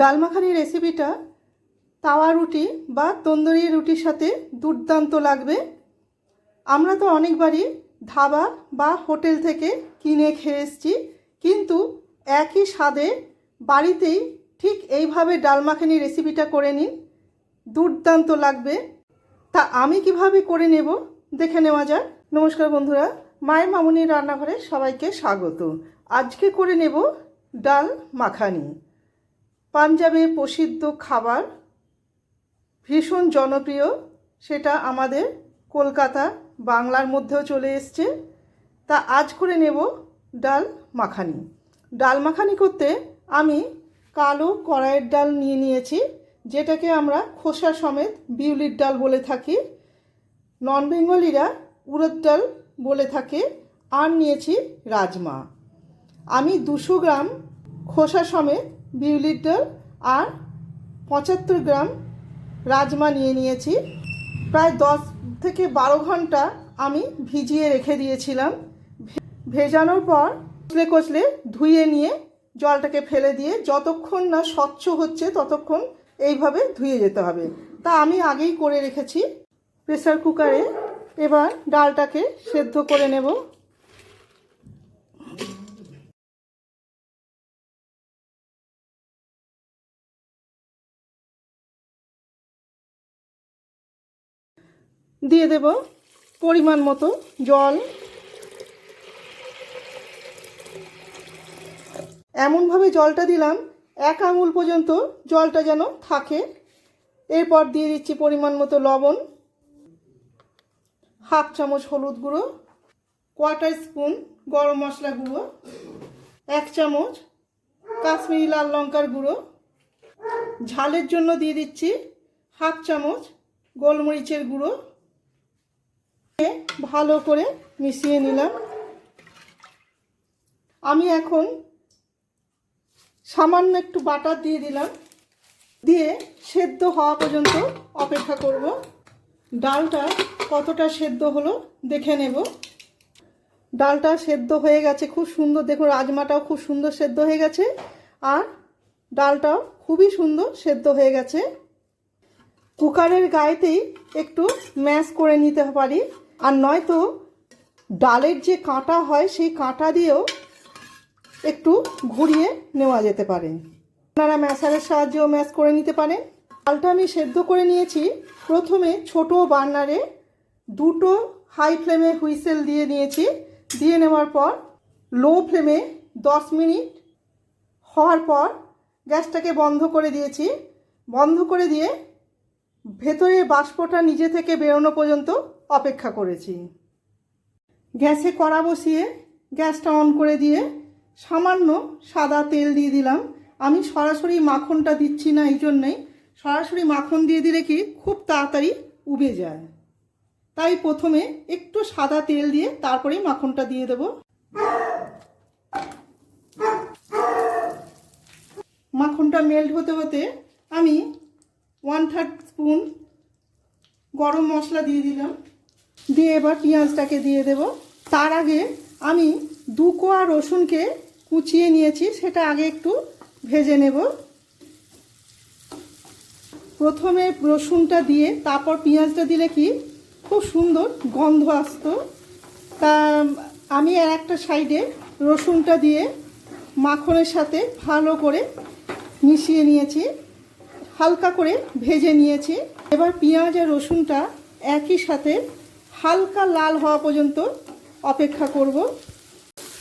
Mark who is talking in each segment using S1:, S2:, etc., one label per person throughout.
S1: ডাল মাখানি রেসিপিটা তাওয়া রুটি বা তন্দুরি রুটির সাথে দুর্দান্ত লাগবে। আমরা তো অনেকবারই ধাবা বা হোটেল থেকে কিনে খেয়ে এসেছি, কিন্তু একই স্বাদে বাড়িতেই ঠিক এইভাবে ডাল মাখানি রেসিপিটা করে নিন। দুর্দান্ত লাগবে। তা আমি কীভাবে করে নেব দেখে নেওয়া যাক। নমস্কার বন্ধুরা, মায়ের মামুনির রান্নাঘরে সবাইকে স্বাগত। আজকে করে নেব ডাল মাখানি পাঞ্জাবে প্রসিদ্ধ খাবার ভীষণ জনপ্রিয়। সেটা আমাদের কলকাতা, বাংলার মধ্যেও চলে এসছে। তা আজ করে নেব ডাল মাখানি। ডাল মাখানি করতে আমি কালো কড়াইয়ের ডাল নিয়ে নিয়েছি, যেটাকে আমরা খোসা সমেত বিউলির ডাল বলে থাকি। নন বেঙ্গলিরা উড়দ ডাল বলে থাকে। আর নিয়েছি রাজমা। আমি দুশো গ্রাম খোসা সমেত বিউলির ডাল আর পঁচাত্তর গ্রাম রাজমা নিয়ে নিয়েছি। প্রায় দশ থেকে বারো ঘণ্টা আমি ভিজিয়ে রেখে দিয়েছিলাম। ভেজানোর পর কচলে কচলে ধুয়ে নিয়ে জলটাকে ফেলে দিয়ে যতক্ষণ না স্বচ্ছ হচ্ছে ততক্ষণ এইভাবে ধুয়ে যেতে হবে। তা আমি আগেই করে রেখেছি। প্রেসার কুকারে এবার ডালটাকে সেদ্ধ করে নেব। দিয়ে দেব পরিমাণ মতো জল। এমনভাবে জলটা দিলাম, এক আঙুল পর্যন্ত জলটা যেন থাকে। এরপর দিয়ে দিচ্ছি পরিমাণ মতো লবণ, হাফ চামচ হলুদ গুঁড়ো কোয়ার্টার স্পুন গরম মশলা গুঁড়ো, এক চামচ কাশ্মীরি লাল লঙ্কার গুঁড়ো। ঝালের জন্য দিয়ে দিচ্ছি হাফ চামচ গোলমরিচের গুঁড়ো। ভালো করে মিশিয়ে নিলাম। আমি এখন সামান্য একটু বাটার দিয়ে দিলাম। দিয়ে সেদ্ধ হওয়া পর্যন্ত অপেক্ষা করব। ডালটা কতটা সেদ্ধ হলো দেখে নেব। ডালটা সেদ্ধ হয়ে গেছে, খুব সুন্দর। দেখুন, রাজমাটাও খুব সুন্দর সেদ্ধ হয়ে গেছে আর ডালটাও খুবই সুন্দর সেদ্ধ হয়ে গেছে। কুকারের গায়েতেই একটু ম্যাশ করে নিতে পারি। আর নয়তো ডালের যে কাঁটা হয় সেই কাঁটা দিয়েও একটু ঘুরিয়ে নেওয়া যেতে পারে। আপনারা ম্যাশারের সাহায্যেও ম্যাশ করে নিতে পারেন। ডালটা আমি সেদ্ধ করে নিয়েছি। প্রথমে ছোট বার্নারে দুটো হাই ফ্লেমে হুইসেল দিয়ে নিয়েছি। দিয়ে নেওয়ার পর লো ফ্লেমে দশ মিনিট হওয়ার পর গ্যাসটাকে বন্ধ করে দিয়েছি। বন্ধ করে দিয়ে ভেতরে বাষ্পটা নিজে থেকে বেরোনো পর্যন্ত অপেক্ষা করেছি। গ্যাসে কড়া বসিয়ে গ্যাসটা অন করে দিয়ে সামান্য সাদা তেল দিয়ে দিলাম। আমি সরাসরি মাখনটা দিচ্ছি না এই জন্যেই। সরাসরি মাখন দিয়ে দিলে কি খুব তাড়াতাড়ি উবে যায়। তাই প্রথমে একটু সাদা তেল দিয়ে তারপরেই মাখনটা দিয়ে দেব। মাখনটা মেল্ট হতে হতে আমি ওয়ান থার্ড স্পুন গরম মশলা দিয়ে দিলাম। দিয়ে এবার পেঁয়াজটাকে দিয়ে দেব। তার আগে আমি দু কোয়া রসুনকে কুচিয়ে নিয়েছি, সেটা আগে একটু ভেজে নেব। প্রথমে রসুনটা দিয়ে, তারপর পেঁয়াজটা দিলে কি খুব সুন্দর গন্ধ আসতো। তা আমি আর একটা সাইডে রসুনটা দিয়ে মাখনের সাথে ভালো করে মিশিয়ে নিয়েছি, হালকা করে ভেজে নিয়েছি। এবার পেঁয়াজ আর রসুনটা একই সাথে হালকা লাল হওয়া পর্যন্ত অপেক্ষা করব।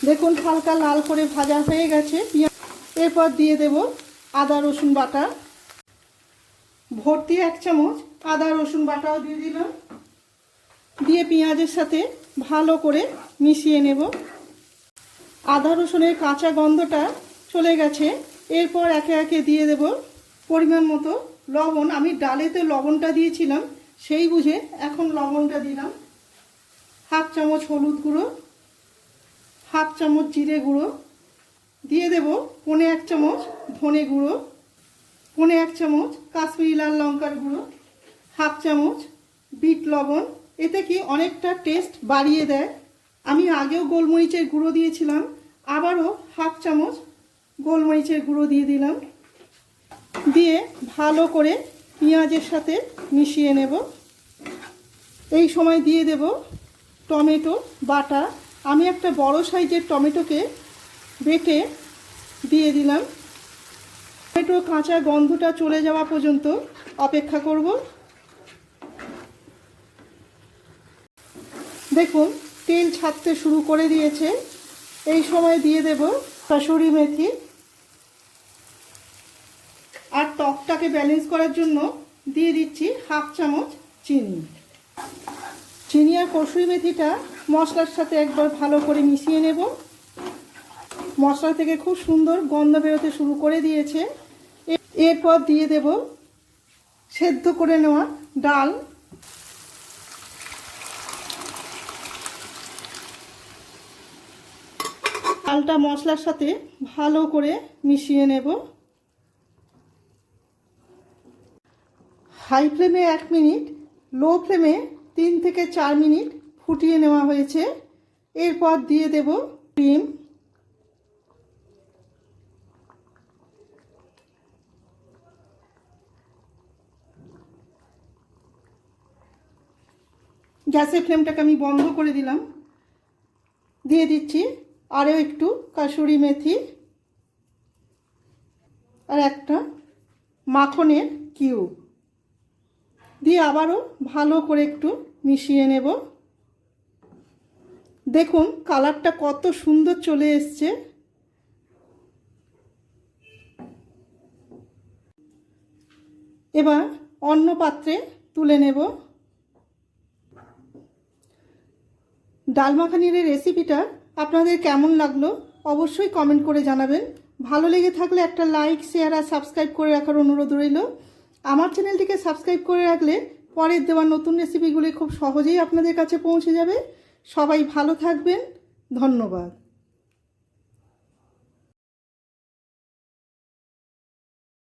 S1: দেখুন, হালকা লাল করে ভাজা হয়ে গেছে। পেঁয়াজ, এরপর দিয়ে দেব আদা, রসুন বাটা। ভর্তি এক চামচ আদা, রসুন বাটাও দিয়ে দিলাম। দিয়ে পেঁয়াজের সাথে ভালো করে মিশিয়ে নেব। আদা, রসুনের কাঁচা গন্ধটা চলে গেছে। এরপর একে একে দিয়ে দেব পরিমাণ মতো লবণ। আমি ডালেতে লবণটা দিয়েছিলাম, সেই বুঝে এখন লবণটা দিলাম। হাফ চামচ হলুদ গুঁড়ো, হাফ চামচ জিরে গুঁড়ো, দিয়ে দেব পনে এক চামচ ধনে গুঁড়ো, পনে এক চামচ কাশ্মীরি লাল লঙ্কার গুঁড়ো, হাফ চামচ বিট লবণ। এতে কি অনেকটা টেস্ট বাড়িয়ে দেয়। আমি আগেও গোলমরিচের গুঁড়ো দিয়েছিলাম, আবারও হাফ চামচ গোলমরিচের গুঁড়ো দিয়ে দিলাম। দিয়ে ভালো করে পেঁয়াজের সাথে মিশিয়ে নেব। এই সময় দিয়ে দেব টমেটো, বাটা। আমি একটা বড় সাইজের টমেটোকে বেটে দিয়ে দিলাম। টমেটো কাঁচা গন্ধটা চলে যাওয়া পর্যন্ত অপেক্ষা করব। দেখুন, তেল ছাড়তে শুরু করে দিয়েছে। এই সময় দিয়ে দেব কাসুরি মেথি। আর টকটাকে ব্যালেন্স করার জন্য দিয়ে দিচ্ছি হাফ চামচ চিনি। চিনি আর কসুরি মেথিটা মশলার সাথে একবার ভালো করে মিশিয়ে নেব। মশলা থেকে খুব সুন্দর গন্ধ বেরোতে শুরু করে দিয়েছে। এরপর দিয়ে দেব সেদ্ধ করে নেওয়া ডাল। ডালটা মশলার সাথে ভালো করে মিশিয়ে নেব। হাই ফ্লেমে এক মিনিট, লো ফ্লেমে তিন থেকে চার মিনিট ফুটিয়ে নেওয়া হয়েছে। এরপর দিয়ে দেব ক্রিম। গ্যাসের ফ্লেমটাকে আমি বন্ধ করে দিলাম। দিয়ে দিচ্ছি আরও একটু কাসুরি মেথি আর একটা মাখনের কিউব। দিয়ে আবারও ভালো করে একটু মিশিয়ে নেব। দেখুন, কালারটা কত সুন্দর চলে এসছে। এবার অন্য পাত্রে তুলে নেব। ডাল মাখানির এই রেসিপিটা আপনাদের কেমন লাগল অবশ্যই কমেন্ট করে জানাবেন। ভালো লেগে থাকলে একটা লাইক শেয়ার আর সাবস্ক্রাইব করে রাখার অনুরোধ রইল। আমার চ্যানেলটিকে সাবস্ক্রাইব করে রাখলে পরের দেওয়া নতুন রেসিপিগুলি খুব সহজেই আপনাদের কাছে পৌঁছে যাবে। সবাই ভালো থাকবেন। ধন্যবাদ।